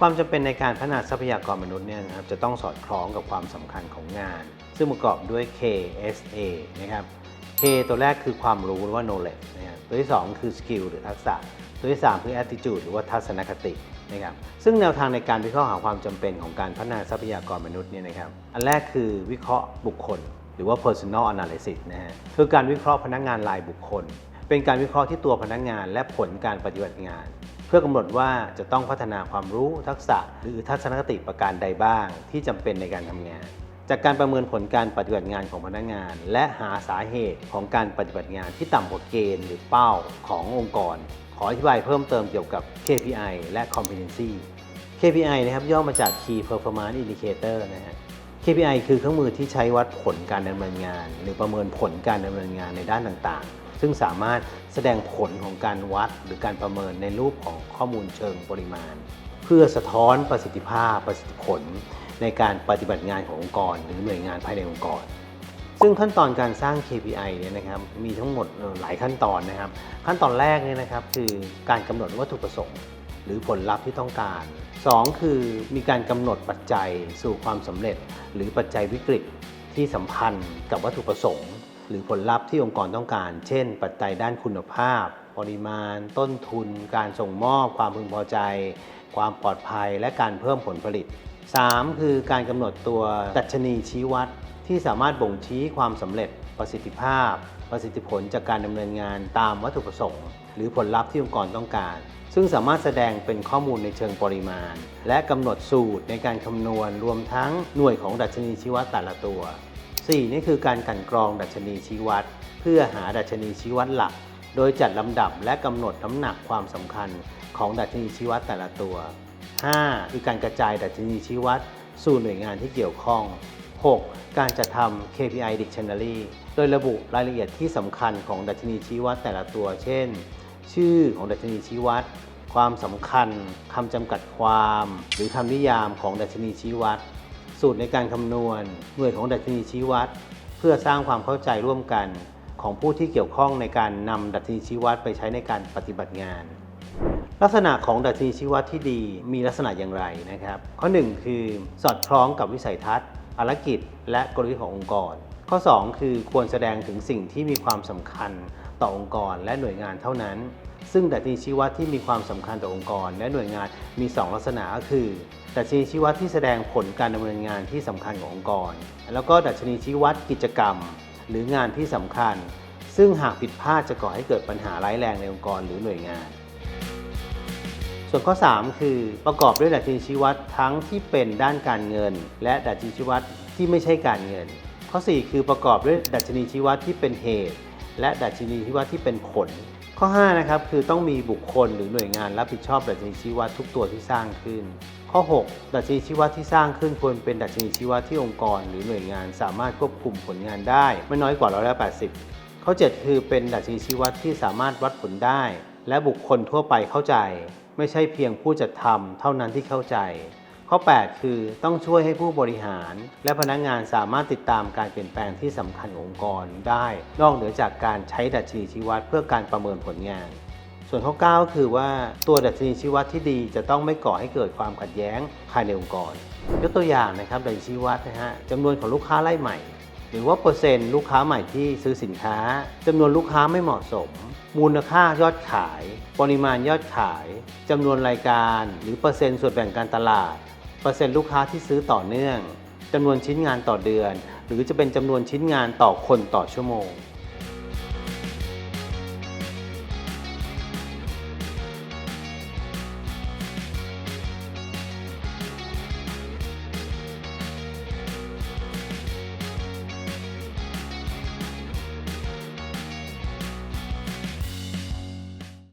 ความจำเป็นในการพัฒนาทรัพยากรมนุษย์เนี่ยนะครับจะต้องสอดคล้องกับความสำคัญของงาน ซึ่งประกอบด้วย KSA นะครับ K ตัวแรกคือความรู้หรือว่า knowledge นะครับตัวที่ 2 คือ skill หรือทักษะ ตัวที่ 3 คือ attitude หรือว่าทัศนคตินะครับซึ่งแนวทางในการวิเคราะห์หาความจำเป็นของการพัฒนาทรัพยากรมนุษย์เนี่ยนะครับอันแรกคือวิเคราะห์บุคคล หรือว่า personal analysis นะฮะคือการวิเคราะห์พนักงานรายบุคคล เป็นการวิเคราะห์ที่ตัวพนักงานและผลการปฏิบัติงาน เพื่อกำหนดว่าจะต้องพัฒนาความรู้ทักษะ หรือทัศนคติประการใดบ้าง ที่จำเป็นในการทำงาน จากการประเมินผลการปฏิบัติงานของพนักงาน และหาสาเหตุของการปฏิบัติงานที่ต่ำกว่าเกณฑ์หรือเป้าขององค์กร ขออธิบายเพิ่มเติมเกี่ยวกับ KPI และ Competency KPI นะครับย่อมาจาก Key Performance Indicator นะฮะ KPI คือเครื่องมือที่ใช้วัดผลการดำเนินงาน หรือประเมินผลการดำเนินงานในด้านต่างๆ ซึ่งสามารถแสดงผลของการวัดหรือการประเมินในรูปของข้อมูลเชิงปริมาณ เพื่อสะท้อนประสิทธิภาพประสิทธิผล ในการปฏิบัติงานขององค์กร หรือหน่วยงานภายในองค์กร ซึ่งขั้นตอนการสร้าง KPI เนี่ยนะครับมีทั้งหมดหลายขั้นตอนนะครับ ขั้นตอนแรกเนี่ยนะครับคือการกำหนดวัตถุประสงค์ หรือผลลัพธ์ที่ต้องการ 2 คือมีการกำหนดปัจจัยสู่ความสำเร็จ หรือปัจจัยวิกฤตที่สัมพันธ์กับวัตถุประสงค์ หรือผลลัพธ์ที่องค์กรต้องการ เช่น ปัจจัยด้านคุณภาพ ปริมาณ ต้นทุน การส่งมอบ ความพึงพอใจ ความปลอดภัย และการเพิ่มผลผลิต 3. คือการกำหนดตัวดัชนีชี้วัด ที่สามารถบ่งชี้ความสำเร็จ ประสิทธิภาพ ประสิทธิผลจากการดำเนินงานตามวัตถุประสงค์ หรือผลลัพธ์ที่องค์กรต้องการ ซึ่งสามารถแสดงเป็นข้อมูลในเชิงปริมาณ และกำหนดสูตรในการคำนวณรวมทั้งหน่วยของดัชนีชี้วัดแต่ละตัว 4. นี่คือการกันกรองดัชนีชี้วัด เพื่อหาดัชนีชี้วัดหลัก โดยจัดลำดับและกำหนดน้ำหนักความสำคัญของดัชนีชี้วัดแต่ละตัว 5. คือการกระจายดัชนีชี้วัด สู่หน่วยงานที่เกี่ยวข้อง 6. การจัดทำ KPI Dictionary โดยระบุรายละเอียดที่สำคัญของดัชนีชี้วัดแต่ละตัว เช่น ชื่อของดัชนีชี้วัด ความสำคัญคำจำกัดความ หรือคำนิยามของดัชนีชี้วัด สูตรในการคำนวณหน่วยของดัชนีชี้วัด เพื่อสร้างความเข้าใจร่วมกันของผู้ที่เกี่ยวข้องในการนำดัชนีชี้วัดไปใช้ในการปฏิบัติงาน ลักษณะของดัชนีชี้วัดที่ดีมีลักษณะอย่างไรนะครับ ข้อ 1 คือสอดคล้องกับวิสัยทัศน์ภารกิจ และกลยุทธ์ขององค์กร ข้อ 2 คือควรแสดงถึงสิ่งที่มีความสำคัญต่อองค์กรและหน่วยงานเท่านั้น ซึ่งดัชนีชี้วัดที่มีความสำคัญต่อองค์กร และหน่วยงานมี 2 ลักษณะก็คือดัชนีชี้วัดที่แสดงผลการดำเนินงานที่สำคัญขององค์กร แล้วก็ดัชนีชี้วัดกิจกรรม หรืองานที่สำคัญ ซึ่งหากผิดพลาดจะก่อให้เกิดปัญหาร้ายแรงในองค์กรหรือหน่วยงาน ส่วนข้อ 3 คือประกอบด้วยดัชนีชี้วัดทั้งที่เป็นด้านการเงิน และดัชนีชี้วัดที่ไม่ใช่การเงิน ข้อ 4 คือประกอบด้วยดัชนีชี้วัดที่เป็นเหตุ และดัชนีชี้วัดที่เป็นผล ข้อ 5 นะครับ คือต้องมีบุคคลหรือหน่วยงานรับผิดชอบดัชนีชี้วัดทุกตัวที่สร้างขึ้น ข้อ 6 ดัชนีชี้วัดที่สร้างขึ้นควรเป็นดัชนีชี้วัดที่องค์กรหรือหน่วยงานสามารถควบคุมผลงานได้ ไม่น้อยกว่าร้อยละ80 ข้อ 7 คือเป็นดัชนีชี้วัดที่สามารถวัดผลได้ และบุคคลทั่วไปเข้าใจ ไม่ใช่เพียงผู้จัดทำเท่านั้นที่เข้าใจ ข้อ 8 คือต้องช่วยให้ผู้บริหาร และพนักงานสามารถติดตามการเปลี่ยนแปลงที่สำคัญขององค์กรได้ นอกเหนือจากการใช้ดัชนีชี้วัดเพื่อการประเมินผลงาน ส่วนข้อ 9 ก็คือว่าตัวดัชนีชี้วัดที่ดีจะต้องไม่ก่อให้เกิดความขัดแย้งภายในองค์กร ยกตัวอย่างนะครับดัชนีชี้วัดนะฮะจำนวนของลูกค้ารายใหม่ หรือว่าเปอร์เซ็นต์ลูกค้าใหม่ที่ซื้อสินค้าจำนวนลูกค้าไม่เหมาะสมมูลค่ายอดขาย ปริมาณยอดขายจำนวนรายการ หรือเปอร์เซ็นต์ส่วนแบ่งการตลาด ปอร์เซ็นต์ลูกค้าที่ซื้อต่อเนื่องจำนวนชิ้นงานต่อเดือน หรือจะเป็นจำนวนชิ้นงานต่อคนต่อชั่วโมง